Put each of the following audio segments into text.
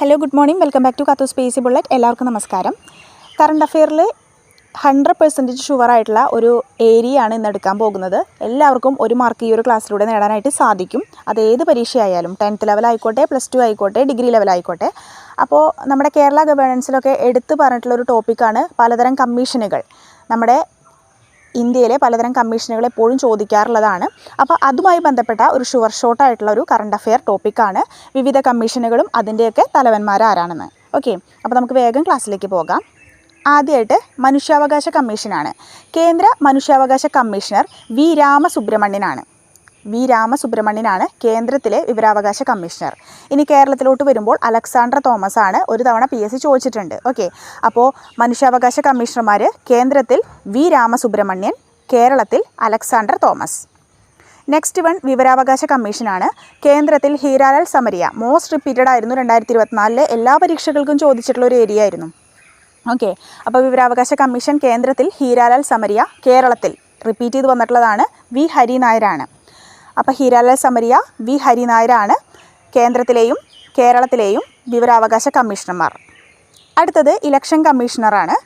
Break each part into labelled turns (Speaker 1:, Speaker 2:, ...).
Speaker 1: Hello good morning welcome back to കത്തു സ്പേസി bullet എല്ലാവർക്കും നമസ്കാരം. കറണ്ട് അഫെയറിൽ ഹൺഡ്രഡ് പെർസെന്റേജ് ഷുവറായിട്ടുള്ള ഒരു ഏരിയ ആണ് ഇന്ന് എടുക്കാൻ പോകുന്നത്. എല്ലാവർക്കും ഒരു മാർക്ക് ഈ ഒരു ക്ലാസ്സിലൂടെ നേടാനായിട്ട് സാധിക്കും. അത് ഏത് പരീക്ഷയായാലും ടെൻത്ത് ലെവൽ ആയിക്കോട്ടെ പ്ലസ് ടു ആയിക്കോട്ടെ ഡിഗ്രി ലെവൽ ആയിക്കോട്ടെ. അപ്പോൾ നമ്മുടെ കേരള ഗവേണൻസിലൊക്കെ എടുത്തു പറഞ്ഞിട്ടുള്ള ഒരു ടോപ്പിക്കാണ് പലതരം കമ്മീഷനുകൾ നമ്മുടെ ഇന്ത്യയിലെ പലതരം കമ്മീഷനുകൾ എപ്പോഴും ചോദിക്കാറുള്ളതാണ്. അപ്പോൾ അതുമായി ബന്ധപ്പെട്ട ഒരു ഷുവർ ഷോട്ടായിട്ടുള്ള ഒരു കറണ്ട് അഫെയർ ടോപ്പിക്കാണ് വിവിധ കമ്മീഷനുകളും അതിന്റെയൊക്കെ തലവന്മാർ ആരാണെന്ന്. ഓക്കെ അപ്പോൾ നമുക്ക് വേഗം ക്ലാസ്സിലേക്ക് പോകാം. ആദ്യമായിട്ട് മനുഷ്യാവകാശ കമ്മീഷനാണ്. കേന്ദ്ര മനുഷ്യാവകാശ കമ്മീഷണർ വി രാമസുബ്രഹ്മണ്യനാണ്. വി രാമസുബ്രഹ്മണ്യനാണ് കേന്ദ്രത്തിലെ വിവരാവകാശ കമ്മീഷണർ. ഇനി കേരളത്തിലോട്ട് വരുമ്പോൾ അലക്സാണ്ടർ തോമസ് ആണ് ഒരു തവണ പി എസ് ചോദിച്ചിട്ടുണ്ട്. ഓക്കെ. അപ്പോൾ മനുഷ്യാവകാശ കമ്മീഷണർമാർ കേന്ദ്രത്തിൽ വി രാമസുബ്രഹ്മണ്യൻ കേരളത്തിൽ അലക്സാണ്ടർ തോമസ്. നെക്സ്റ്റ് വൺ വിവരാവകാശ കമ്മീഷനാണ് കേന്ദ്രത്തിൽ ഹീരാലാൽ സമരിയ. മോസ്റ്റ് റിപ്പീറ്റഡ് ആയിരുന്നു രണ്ടായിരത്തി ഇരുപത്തിനാലിലെ എല്ലാ പരീക്ഷകൾക്കും ചോദിച്ചിട്ടുള്ള ഒരു ഏരിയ ആയിരുന്നു ഓക്കെ. അപ്പോൾ വിവരാവകാശ കമ്മീഷൻ കേന്ദ്രത്തിൽ ഹീരാലാൽ സമരിയ കേരളത്തിൽ റിപ്പീറ്റ് ചെയ്ത് വന്നിട്ടുള്ളതാണ് വി ഹരി ഹരിനായരാണ്. അപ്പോൾ ഹീരാലാൽ സമരിയ വി ഹരിനായരാണ് കേന്ദ്രത്തിലെയും കേരളത്തിലെയും വിവരാവകാശ കമ്മീഷണർമാർ. അടുത്തത് ഇലക്ഷൻ കമ്മീഷണറാണ്.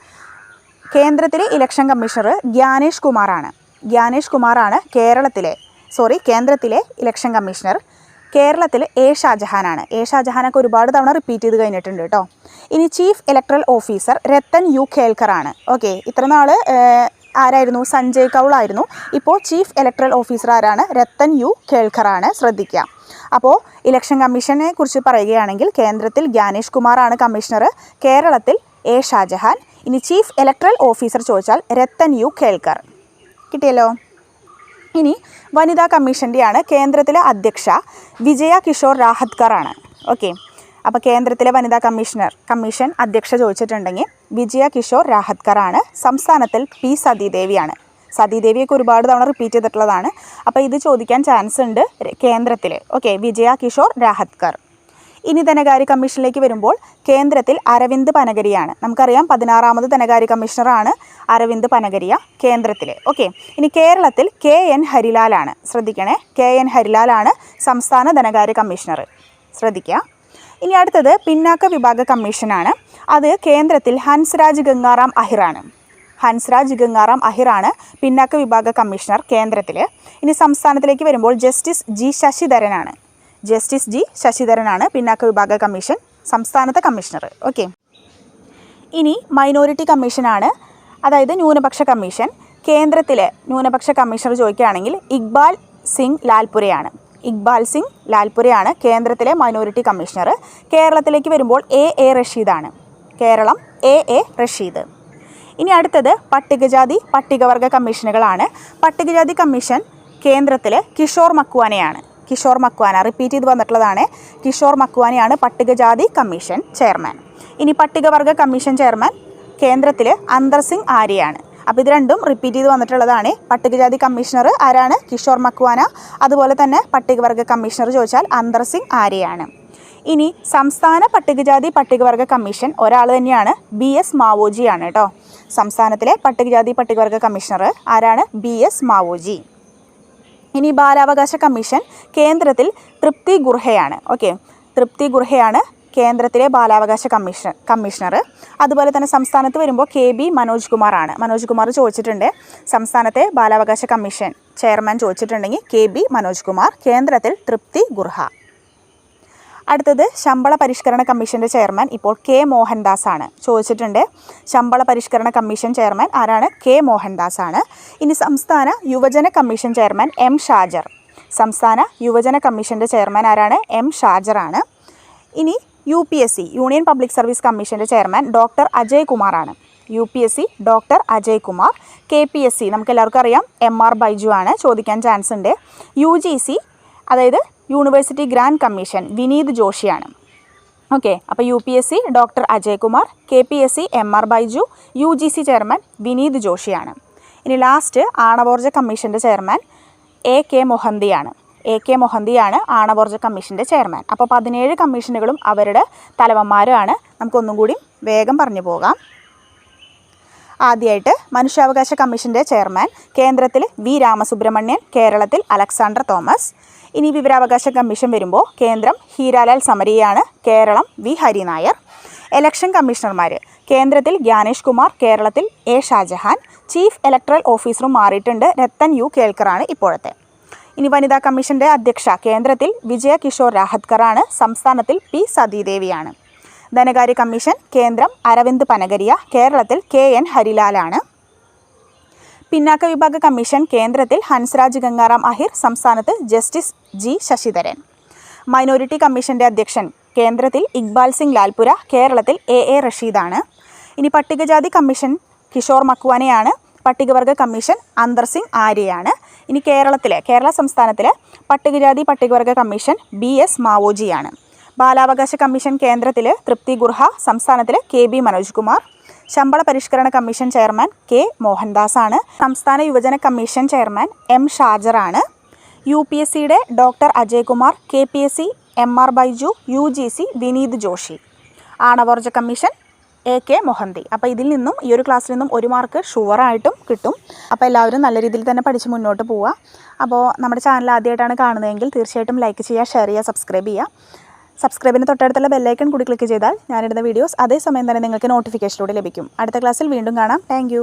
Speaker 1: കേന്ദ്രത്തിലെ ഇലക്ഷൻ കമ്മീഷണർ ഗ്യാനേഷ് കുമാറാണ്. ഗ്യാനേഷ് കുമാറാണ് കേരളത്തിലെ സോറി കേന്ദ്രത്തിലെ ഇലക്ഷൻ കമ്മീഷണർ. കേരളത്തിൽ എ ഷാജഹാനാണ്. എ ഷാജഹാനൊക്കെ ഒരുപാട് തവണ റിപ്പീറ്റ് ചെയ്ത് കഴിഞ്ഞിട്ടുണ്ട് കേട്ടോ ഇനി chief electoral officer Rattan U ഖേൽക്കറാണ് ആണ് ഓക്കെ ഇത്ര നാൾ ആരായിരുന്നു? സഞ്ജയ് കൗളായിരുന്നു. ഇപ്പോൾ ചീഫ് ഇലക്ട്രൽ ഓഫീസർ ആരാണ്? രത്തൻ യു കേൾക്കറാണ് ശ്രദ്ധിക്കുക അപ്പോൾ ഇലക്ഷൻ കമ്മീഷനെ കുറിച്ച് പറയുകയാണെങ്കിൽ കേന്ദ്രത്തിൽ ജ്ഞാനേഷ് കുമാറാണ് കമ്മീഷണർ കേരളത്തിൽ എ ഷാജഹാൻ. ഇനി ചീഫ് ഇലക്ട്രൽ ഓഫീസർ ചോദിച്ചാൽ രത്തൻ യു കേൾക്കർ കിട്ടിയല്ലോ? ഇനി വനിതാ കമ്മീഷന്റെയാണ് കേന്ദ്രത്തിലെ അധ്യക്ഷ വിജയ കിഷോർ രാഹത്കർ ആണ്. ഓക്കെ. അപ്പോൾ കേന്ദ്രത്തിലെ വനിതാ കമ്മീഷണർ കമ്മീഷൻ അധ്യക്ഷ ചോദിച്ചിട്ടുണ്ടെങ്കിൽ വിജയ കിഷോർ രാഹത്കറാണ്. സംസ്ഥാനത്തിൽ പി സതീദേവിയാണ്. സതീദേവിയൊക്കെ ഒരുപാട് തവണ റിപ്പീറ്റ് ചെയ്തിട്ടുള്ളതാണ്. അപ്പോൾ ഇത് ചോദിക്കാൻ ചാൻസ് ഉണ്ട് കേന്ദ്രത്തിൽ ഓക്കെ വിജയ കിഷോർ രാഹത്കർ. ഇനി ധനകാര്യ കമ്മീഷനിലേക്ക് വരുമ്പോൾ കേന്ദ്രത്തിൽ അരവിന്ദ് പനഗരിയാണ്. നമുക്കറിയാം പതിനാറാമത് ധനകാര്യ കമ്മീഷണറാണ് അരവിന്ദ് പനഗരിയ കേന്ദ്രത്തിൽ ഓക്കെ ഇനി കേരളത്തിൽ കെ എൻ ഹരിലാലാണ്. ശ്രദ്ധിക്കണേ കെ എൻ ഹരിലാലാണ് സംസ്ഥാന ധനകാര്യ കമ്മീഷണർ ശ്രദ്ധിക്കുക ഇനി അടുത്തത് പിന്നാക്ക വിഭാഗ കമ്മീഷനാണ്. അത് കേന്ദ്രത്തിൽ ഹൻസ്രാജ് ഗംഗാറാം അഹിറാണ്. ഹൻസ്രാജ് ഗംഗാറാം അഹിറാണ് പിന്നാക്ക വിഭാഗ കമ്മീഷണർ കേന്ദ്രത്തിൽ ഇനി സംസ്ഥാനത്തിലേക്ക് വരുമ്പോൾ ജസ്റ്റിസ് ജി ശശിധരനാണ്. ജസ്റ്റിസ് ജി ശശിധരനാണ് പിന്നാക്ക വിഭാഗ കമ്മീഷൻ സംസ്ഥാനത്തെ കമ്മീഷണർ. ഓക്കെ. ഇനി മൈനോറിറ്റി കമ്മീഷനാണ്. അതായത് ന്യൂനപക്ഷ കമ്മീഷൻ. കേന്ദ്രത്തിലെ ന്യൂനപക്ഷ കമ്മീഷണർ ചോദിക്കുകയാണെങ്കിൽ ഇക്ബാൽ സിംഗ് ലാൽപുരയാണ്. ഇക്ബാൽ സിംഗ് ലാൽപുരയാണ് കേന്ദ്രത്തിലെ മൈനോറിറ്റി കമ്മീഷണർ. കേരളത്തിലേക്ക് വരുമ്പോൾ എ എ റഷീദാണ്. Keralam A A Rasheed. ഇനി അടുത്തത് പട്ടികജാതി പട്ടികവർഗ കമ്മീഷനുകളാണ്. പട്ടികജാതി കമ്മീഷൻ കേന്ദ്രത്തിൽ കിഷോർ മക്വാനയാണ്. കിഷോർ മക്വാന റിപ്പീറ്റ് ചെയ്ത് വന്നിട്ടുള്ളതാണ്. കിഷോർ മക്വാനയാണ് പട്ടികജാതി കമ്മീഷൻ ചെയർമാൻ. ഇനി പട്ടികവർഗ കമ്മീഷൻ ചെയർമാൻ കേന്ദ്രത്തിൽ അന്തർ സിംഗ് ആര്യയാണ്. അപ്പോൾ ഇത് രണ്ടും റിപ്പീറ്റ് ചെയ്ത് വന്നിട്ടുള്ളതാണ്. പട്ടികജാതി കമ്മീഷണർ ആരാണ്? കിഷോർ മക്വാന. അതുപോലെ തന്നെ പട്ടികവർഗ കമ്മീഷണർ ചോദിച്ചാൽ അന്തർ സിംഗ് ആര്യയാണ് ഇനി സംസ്ഥാന പട്ടികജാതി പട്ടികവർഗ കമ്മീഷൻ ഒരാൾ തന്നെയാണ് ബി എസ് മാവോജിയാണ് കേട്ടോ. സംസ്ഥാനത്തിലെ പട്ടികജാതി പട്ടികവർഗ കമ്മീഷണർ ആരാണ്? B S Maoji. ഇനി ബാലാവകാശ കമ്മീഷൻ കേന്ദ്രത്തിൽ തൃപ്തി ഗുർഹയാണ്. ഓക്കെ തൃപ്തി ഗുർഹയാണ് കേന്ദ്രത്തിലെ ബാലാവകാശ കമ്മീഷൻ കമ്മീഷണർ അതുപോലെ തന്നെ സംസ്ഥാനത്ത് വരുമ്പോൾ കെ ബി മനോജ് കുമാറാണ്. മനോജ് കുമാർ ചോദിച്ചിട്ടുണ്ട്. സംസ്ഥാനത്തെ ബാലാവകാശ കമ്മീഷൻ ചെയർമാൻ ചോദിച്ചിട്ടുണ്ടെങ്കിൽ കെ ബി മനോജ് കുമാർ കേന്ദ്രത്തിൽ തൃപ്തി ഗുർഹ. അടുത്തത് ശമ്പള പരിഷ്കരണ കമ്മീഷന്റെ ചെയർമാൻ ഇപ്പോൾ കെ മോഹൻദാസ് ആണ് ചോദിച്ചിട്ടുണ്ട് ശമ്പള പരിഷ്കരണ കമ്മീഷൻ ചെയർമാൻ ആരാണ്? കെ മോഹൻദാസ് ആണ് ഇനി സംസ്ഥാന യുവജന കമ്മീഷൻ ചെയർമാൻ എം ഷാജർ. സംസ്ഥാന യുവജന കമ്മീഷന്റെ ചെയർമാൻ ആരാണ്? എം ഷാജർ ആണ് ഇനി U P S C union public service കമ്മീഷന്റെ ചെയർമാൻ ഡോക്ടർ അജയ് കുമാറാണ് U P S C doctor Ajay Kumar K P S C നമുക്ക് എല്ലാവർക്കും അറിയാം എം ആർ ബൈജു ആണ് ചോദിക്കാൻ ചാൻസ് ഉണ്ട്. യു ജി സി അതായത് യൂണിവേഴ്സിറ്റി ഗ്രാൻഡ് കമ്മീഷൻ വിനീത് ജോഷിയാണ്. ഓക്കെ അപ്പോൾ U P S C doctor Ajay Kumar K P S C M R Baiju U G C chairman Vineet ജോഷിയാണ്. ഇനി ലാസ്റ്റ് ആണവോർജ കമ്മീഷന്റെ ചെയർമാൻ എ കെ മൊഹന്തിയാണ്. A K മൊഹന്തിയാണ് ആണവോർജ കമ്മീഷന്റെ ചെയർമാൻ. അപ്പോൾ പതിനേഴ് കമ്മീഷനുകളും അവരുടെ തലവന്മാരുമാണ് നമുക്കൊന്നും കൂടി വേഗം പറഞ്ഞു പോകാം. ആദ്യമായിട്ട് മനുഷ്യാവകാശ കമ്മീഷന്റെ ചെയർമാൻ കേന്ദ്രത്തിൽ വി രാമസുബ്രഹ്മണ്യൻ കേരളത്തിൽ അലക്സാണ്ടർ തോമസ്. ഇനി വിവരാവകാശ കമ്മീഷൻ വരുമ്പോൾ കേന്ദ്രം ഹീരാലാൽ സമരിയാണ് കേരളം വി ഹരിനായർ. എലക്ഷൻ കമ്മീഷണർമാർ കേന്ദ്രത്തിൽ ജ്ഞാനേഷ് കുമാർ കേരളത്തിൽ എ ഷാജഹാൻ. ചീഫ് ഇലക്ട്രൽ ഓഫീസറും മാറിയിട്ടുണ്ട് രത്തൻ യു കേൾക്കറാണ് ഇപ്പോഴത്തെ. ഇനി വനിതാ കമ്മീഷന്റെ അധ്യക്ഷ കേന്ദ്രത്തിൽ വിജയ കിഷോർ രാഹത്കറാണ്. സംസ്ഥാനത്തിൽ പി സതീദേവിയാണ്. ധനകാര്യ കമ്മീഷൻ കേന്ദ്രം അരവിന്ദ് പനഗരിയ കേരളത്തിൽ കെ എൻ ഹരിലാലാണ്. പിന്നാക്ക വിഭാഗ കമ്മീഷൻ കേന്ദ്രത്തിൽ ഹൻസ്രാജ് ഗംഗാറാം അഹിർ സംസ്ഥാനത്ത് ജസ്റ്റിസ് ജി ശശിധരൻ. മൈനോറിറ്റി കമ്മീഷന്റെ അധ്യക്ഷൻ കേന്ദ്രത്തിൽ ഇക്ബാൽ സിംഗ് ലാൽപുര കേരളത്തിൽ എ എ റഷീദാണ്. ഇനി പട്ടികജാതി കമ്മീഷൻ കിഷോർ മക്വാനയാണ്. പട്ടികവർഗ കമ്മീഷൻ അന്തർ സിംഗ് ആര്യയാണ്. ഇനി കേരളത്തിലെ കേരള സംസ്ഥാനത്തിലെ പട്ടികജാതി പട്ടികവർഗ കമ്മീഷൻ ബി എസ് മാവോജിയാണ്. ബാലാവകാശ കമ്മീഷൻ കേന്ദ്രത്തിൽ തൃപ്തി ഗുർഹ സംസ്ഥാനത്തിൽ കെ ബി മനോജ് കുമാർ. ശമ്പള പരിഷ്കരണ കമ്മീഷൻ ചെയർമാൻ കെ മോഹൻദാസാണ്. സംസ്ഥാന യുവജന കമ്മീഷൻ ചെയർമാൻ എം ഷാജറാണ് യു പി എസ് സിയുടെ doctor Ajaykumar K P S C M R Baiju U G C Vineeth Joshi. ആണവോർജ commission A K Mohanty. അപ്പോൾ ഇതിൽ നിന്നും ഈ ഒരു ക്ലാസ്സിൽ നിന്നും ഒരു മാർക്ക് ഷുവറായിട്ടും കിട്ടും. അപ്പോൾ എല്ലാവരും നല്ല രീതിയിൽ തന്നെ പഠിച്ച് മുന്നോട്ട് പോവുക. അപ്പോൾ നമ്മുടെ ചാനൽ ആദ്യമായിട്ടാണ് കാണുന്നതെങ്കിൽ തീർച്ചയായിട്ടും ലൈക്ക് ചെയ്യുക ഷെയർ ചെയ്യുക സബ്സ്ക്രൈബ് ചെയ്യുക. സബ്സ്ക്രൈബിന് തൊട്ടടുത്തുള്ള ബെല്ലൈക്കൺ കൂടി ക്ലിക്ക് ചെയ്താൽ ഞാനിടുന്ന വീഡിയോസ് അതേസമയം തന്നെ നിങ്ങൾക്ക് നോട്ടിഫിക്കേഷനിലൂടെ ലഭിക്കും. അടുത്ത ക്ലാസ്സിൽ വീണ്ടും കാണാം. താങ്ക്